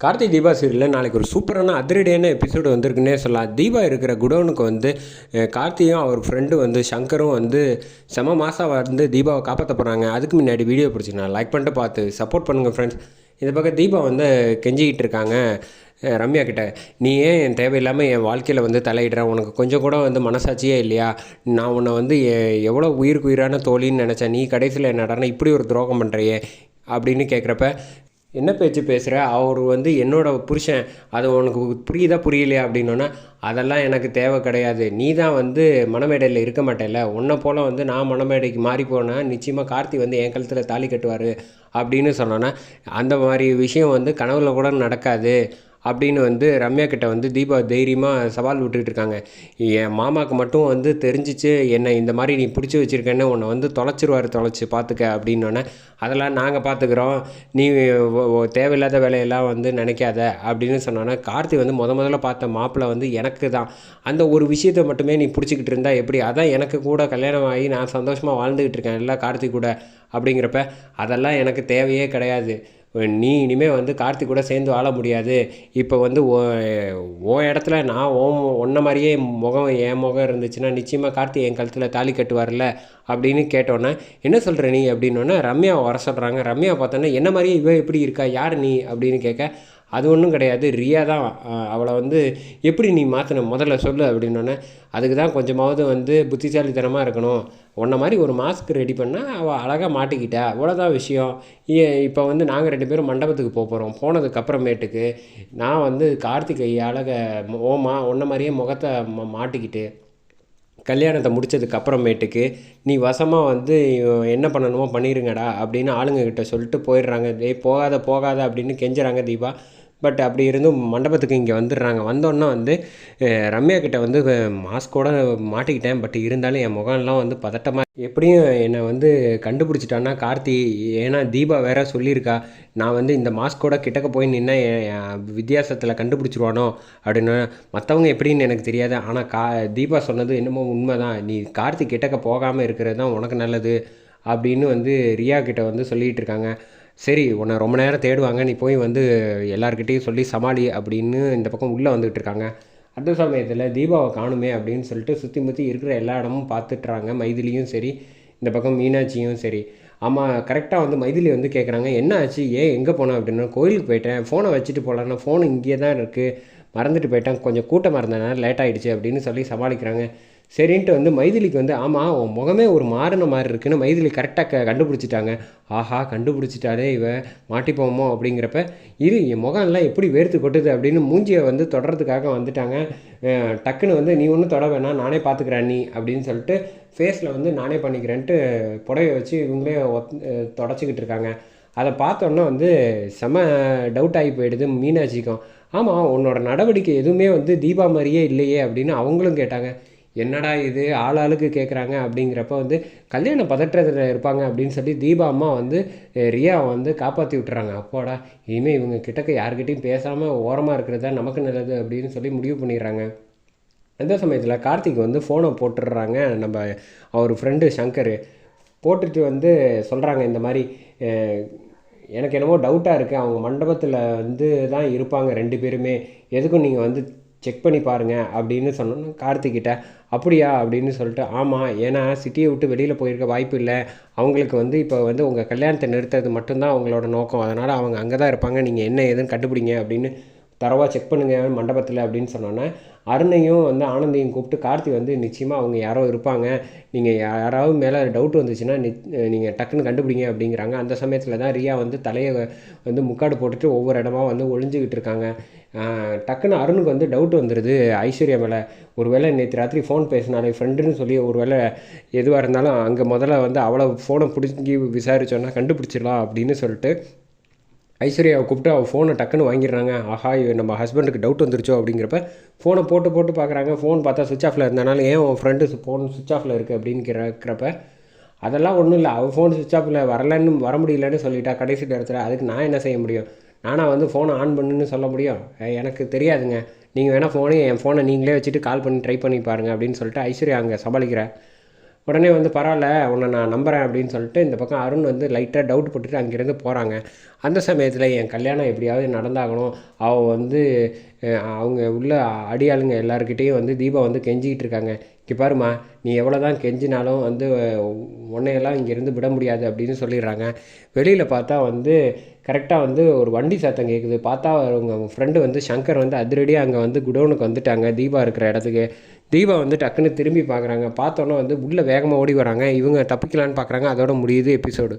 கார்த்திக் தீபா சீரியலில் நாளைக்கு ஒரு சூப்பரான அதிரடியான எபிசோடு வந்திருக்குன்னே சொல்லலாம். தீபா இருக்கிற குடோனுக்கு வந்து கார்த்தியும் அவர் ஃப்ரெண்டு வந்து சங்கரும் வந்து செம மாதம் வந்து தீபாவை காப்பாற்ற போகிறாங்க அதுக்கு முன்னாடி வீடியோ பிடிச்சிங்கன்னா லைக் பண்ணிட்டு பார்த்து சப்போர்ட் பண்ணுங்கள் ஃப்ரெண்ட்ஸ் இந்த பக்கம் தீபா வந்து கெஞ்சிக்கிட்டு இருக்காங்க. ரம்யா கிட்ட நீ ஏன் என் தேவையில்லாமல் என் வாழ்க்கையில் வந்து தலையிடுற? உனக்கு கொஞ்சம் கூட வந்து மனசாட்சியே இல்லையா? நான் உன்னை வந்து எ- எவ்வளோ உயிருக்கு உயிரான தோழின்னு நினச்சேன். நீ கடைசியில் என்னடானா இப்படி ஒரு துரோகம் பண்ணுறியே அப்படின்னு கேட்குறப்ப என்ன பேச்சு பேசுகிற அவர் வந்து என்னோடய புருஷன். அது உனக்கு புரியுதா புரியலையா அப்படின்னோன்னா அதெல்லாம் எனக்கு தேவை கிடையாது. நீ தான் வந்து மணமேடையில் இருக்க மாட்டேல்ல. உன்னை போல் வந்து நான் மணமேடைக்கு மாறி போனால் நிச்சயமாக கார்த்தி வந்து என் கழுத்தில் தாலி கட்டுவார். அப்படின்னு சொன்னோன்னா அந்த மாதிரி விஷயம் வந்து கனவுல கூட நடக்காது. அப்படின்னு வந்து ரம்யா கிட்ட வந்து தீபா தைரியமாக சவால் விட்டுட்டு இருக்காங்க. என் மாமாவுக்கு மட்டும் வந்து தெரிஞ்சிச்சு என்னை இந்த மாதிரி நீ பிடிச்சி வச்சுருக்கேன்னு உன்னை வந்து தொலைச்சிருவாரு தொலைச்சி பார்த்துக்க அப்படின்னோடனே அதெல்லாம் நாங்கள் பார்த்துக்குறோம் நீ தேவையில்லாத வேலையெல்லாம் வந்து நினைக்காத. அப்படின்னு சொன்னோன்னே கார்த்தி வந்து முத முதல்ல பார்த்த மாப்பிள்ளை வந்து எனக்கு தான். அந்த ஒரு விஷயத்தை மட்டுமே நீ பிடிச்சிக்கிட்டு இருந்தால் எப்படி? அதான் எனக்கு கூட கல்யாணம் ஆகி நான் சந்தோஷமாக வாழ்ந்துக்கிட்டு இருக்கேன் இல்லை கார்த்தி கூட அப்படிங்கிறப்ப அதெல்லாம் எனக்கு தேவையே கிடையாது. நீ இனிமேல் வந்து கார்த்திக் கூட சேர்ந்து வாழ முடியாது. இப்போ வந்து ஓ இடத்துல நான் ஓ ஒன்றை மாதிரியே முகம் என் முகம் இருந்துச்சுன்னா நிச்சயமாக கார்த்திக் என் கழுத்தில் தாலி கட்டுவார்ல அப்படின்னு கேட்டோன்னே என்ன சொல்கிற நீ? அப்படின்னோடனே ரம்யா வர சொல்கிறாங்க ரம்யா பார்த்தோன்னே என்ன மாதிரியே இவ எப்படி இருக்கா? யார் நீ? அப்படின்னு கேட்க அது ஒன்றும் கிடையாது. ரியா தான் அவளை வந்து எப்படி நீ மாற்றின முதல்ல சொல்லு அப்படின்னோடனே அதுக்கு தான் கொஞ்சமாவது வந்து புத்திசாலித்தனமாக இருக்கணும். உன்ன மாதிரி ஒரு மாஸ்க் ரெடி பண்ணால் அவள் அழகாக மாட்டிக்கிட்டா. அவ்வளோதான் விஷயம். இப்போ வந்து நாங்கள் ரெண்டு பேரும் மண்டபத்துக்கு போக போகிறோம் போனதுக்கு அப்புறமேட்டுக்கு நான் வந்து கார்த்திகை அழக ஓமா உன்ன மாதிரியே முகத்தை மாட்டிக்கிட்டு கல்யாணத்தை முடித்ததுக்கு அப்புறமேட்டுக்கு நீ வசமாக வந்து என்ன பண்ணணுமோ பண்ணிடுங்கடா அப்படின்னு ஆளுங்கக்கிட்ட சொல்லிட்டு போயிடுறாங்க. டேய் போகாத போகாத அப்படின்னு கெஞ்சுறாங்க தீபா. பட் அப்படி இருந்தும் மண்டபத்துக்கு இங்கே வந்துடுறாங்க. வந்தோன்னே வந்து ரம்யா கிட்ட வந்து மாஸ்கோட மாட்டிக்கிட்டேன். பட் இருந்தாலும் என் முகம்லாம் வந்து பதட்டமாக எப்படியும் என்னை வந்து கண்டுபிடிச்சிட்டான்னா கார்த்தி ஏன்னா தீபா வேற சொல்லியிருக்கா நான் வந்து இந்த மாஸ்கோட கிட்டக்க போய் நின்னா என் வித்தியாசத்தில் கண்டுபிடிச்சிருவானோ? அப்படின்னு. மற்றவங்க எப்படின்னு எனக்கு தெரியாது. ஆனால் கா தீபா சொன்னது என்னமோ உண்மை தான் நீ கார்த்தி கிட்டக்க போகாமல் இருக்கிறது தான் உனக்கு நல்லது அப்படின்னு வந்து ரியா கிட்ட வந்து சொல்லிகிட்டு இருக்காங்க. சரி உன்னை ரொம்ப நேரம் தேடுவாங்க. நீ போய் வந்து எல்லாருக்கிட்டேயும் சொல்லி சமாளி அப்படின்னு இந்த பக்கம் உள்ளே வந்துட்டு இருக்காங்க. அந்த சமயத்தில் தீபாவை காணுமே அப்படின்னு சொல்லிட்டு சுற்றி முற்றி இருக்கிற எல்லா இடமும் பார்த்துட்றாங்க மைதிலியும் சரி இந்த பக்கம் மீனாட்சியும் சரி. ஆமாம் கரெக்டாக வந்து மைதிலி வந்து கேட்குறாங்க என்ன ஆச்சு? ஏன் எங்கே போனேன் அப்படின்னா. கோயிலுக்கு போயிட்டேன். ஃபோனை வச்சுட்டு போகலான்னா ஃபோன் இங்கே தான் இருக்குது மறந்துட்டு போயிட்டேன். கொஞ்சம் கூட்டமாக இருந்தனால லேட் ஆகிடுச்சு அப்படின்னு சொல்லி சமாளிக்கிறாங்க. சரின்ட்டு வந்து மைதிலிக்கு வந்து ஆமாம் உன் முகமே ஒரு மாறின மாதிரி இருக்குன்னு மைதிலி கரெக்டாக க கண்டுபிடிச்சிட்டாங்க. ஆஹா கண்டுபிடிச்சிட்டாலே இவ மாட்டிப்போமோ? அப்படிங்கிறப்ப இது என் முகம்லாம் எப்படி வேர்த்து கொட்டுது? அப்படின்னு மூஞ்சியை வந்து தொடறதுக்காக வந்துட்டாங்க. டக்குன்னு வந்து நீ ஒன்றும் தொட வேணாம் நானே பார்த்துக்கிறேன் நீ அப்படின்னு சொல்லிட்டு ஃபேஸில் வந்து நானே பண்ணிக்கிறேன்ட்டு புடவை வச்சு இவங்களே ஒத் தொடச்சிக்கிட்டு இருக்காங்க. அதை பார்த்தோன்னா வந்து செம டவுட் ஆகி போயிடுது மீனாட்சிக்கும். ஆமாம் உன்னோட நடவடிக்கை எதுவுமே வந்து தீபா மாதிரியே இல்லையே அப்படின்னு அவங்களும் கேட்டாங்க. என்னடா இது? ஆள் ஆளுக்கு கேட்குறாங்க அப்படிங்கிறப்ப வந்து கல்யாண பதற்றத்தில் இருப்பாங்க அப்படின்னு சொல்லி தீபா அம்மா வந்து ரியா ரியாவை வந்து காப்பாற்றி விட்டுறாங்க. அப்போடா இனிமேல் இவங்க கிட்டக்க யாருக்கிட்டையும் பேசாமல் ஓரமாக இருக்கிறது தான் நமக்கு நல்லது அப்படின்னு சொல்லி முடிவு பண்ணிடுறாங்க. அந்த சமயத்தில் கார்த்திக் வந்து ஃபோனை போட்டுடுறாங்க. நம்ம அவர் ஃப்ரெண்டு சங்கர் போட்டுட்டு வந்து சொல்கிறாங்க இந்த மாதிரி எனக்கு என்னமோ டவுட்டாக இருக்குது அவங்க மண்டபத்தில் வந்து தான் இருப்பாங்க ரெண்டு பேருமே. எதுக்கும் நீங்கள் வந்து செக் பண்ணி பாருங்கள் அப்படின்னு சொன்னோன்னா கார்த்திக்கிட்ட அப்படியா? அப்படின்னு சொல்லிட்டு ஆமாம் ஏன்னா சிட்டியை விட்டு வெளியில் போயிருக்க வாய்ப்பு இல்லை. அவங்களுக்கு வந்து இப்போ வந்து உங்கள் கல்யாணத்தை நிறுத்துறது மட்டும்தான் அவங்களோட நோக்கம். அதனால் அவங்க அங்கே தான் இருப்பாங்க. நீங்கள் என்ன ஏதுன்னு கண்டுபிடிங்க அப்படின்னு தரவாக செக் பண்ணுங்கள் மண்டபத்தில் அப்படின்னு சொன்னோன்னே அருணையும் வந்து ஆனந்தையும் கூப்பிட்டு கார்த்தி வந்து நிச்சயமாக அவங்க யாரோ இருப்பாங்க. நீங்கள் யாராவது மேலே டவுட் வந்துச்சுன்னா நீங்கள் டக்குன்னு கண்டுபிடிங்க அப்படிங்கிறாங்க. அந்த சமயத்தில் தான் ரியா வந்து தலையை வந்து முக்காடு போட்டுட்டு ஒவ்வொரு இடமா வந்து ஒளிஞ்சுக்கிட்டு இருக்காங்க. டக்குன்னு அருணுக்கு வந்து டவுட் வந்துடுது ஐஸ்வர்யா மேலே ஒருவேளை நேற்று ராத்திரி ஃபோன் பேசினாலே ஃப்ரெண்டுன்னு சொல்லி ஒருவேளை எதுவாக இருந்தாலும் அங்கே முதல்ல வந்து அவ்வளோ ஃபோனை பிடிச்சி விசாரிச்சோன்னா கண்டுபிடிச்சிடலாம் அப்படின்னு சொல்லிட்டு ஐஸ்வர்யாவை கூப்பிட்டு அவள் ஃபோனை டக்குன்னு வாங்கிடுறாங்க. ஆஹா இவ நம்ம ஹஸ்பண்டுக்கு டவுட் வந்துருச்சோ அப்படிங்கிறப்ப ஃபோனை போட்டு போட்டு பார்க்குறாங்க. ஃபோன் பார்த்தா சுவிச் ஆஃபில் இருந்தனால ஏன் உன் ஃப்ரெண்டு ஃபோன் சுவிச் ஆஃபில் இருக்குது அப்படின்னு கேட்குறப்ப அதெல்லாம் ஒன்றும் இல்லை. அவள் ஃபோன் சுவிச் ஆஃபில் வரலன்னு வர முடியலன்னு சொல்லிட்டா கடைசி நேரத்தில். அதுக்கு நான் என்ன செய்ய முடியும்? நானாக வந்து ஃபோனை ஆன் பண்ணுன்னு சொல்ல முடியும்? எனக்கு தெரியாதுங்க. நீங்கள் வேணால் ஃபோனே என் ஃபோனை நீங்களே வச்சுட்டு கால் பண்ணி ட்ரை பண்ணி பாருங்கள் அப்படின்னு சொல்லிட்டு ஐஸ்வர்யா அங்கே சமாளிக்கிறேன் உடனே வந்து பரவாயில்ல உன்னை நான் நம்புகிறேன் அப்படின்னு சொல்லிட்டு இந்த பக்கம் அருண் வந்து லைட்டாக டவுட் போட்டுட்டு அங்கேருந்து போகிறாங்க அந்த சமயத்தில் என் கல்யாணம் எப்படியாவது நடந்தாகணும். அவள் வந்து அவங்க உள்ள அடியாளுங்க எல்லாருக்கிட்டேயும் வந்து தீபா வந்து கெஞ்சிக்கிட்டு இருக்காங்க. இங்கே பாருமா நீ எவ்வளோ தான் கெஞ்சினாலும் வந்து உன்னையெல்லாம் இங்கேருந்து விட முடியாது அப்படின்னு சொல்லிடுறாங்க. வெளியில் பார்த்தா வந்து கரெக்டாக வந்து ஒரு வண்டி சத்தம் கேட்குது பார்த்தா அவங்க ஃப்ரெண்டு வந்து சங்கர் வந்து அதிரடியாக அங்கே வந்து குடோனுக்கு வந்துட்டாங்க தீபா இருக்கிற இடத்துக்கு. தீபா வந்து டக்குன்னு திரும்பி பார்க்குறாங்க பார்த்தோன்னே வந்து உள்ளே வேகமாக ஓடி வராங்க. இவங்க தப்பிக்கலான்னு பார்க்குறாங்க அதோட முடியுது எபிசோடு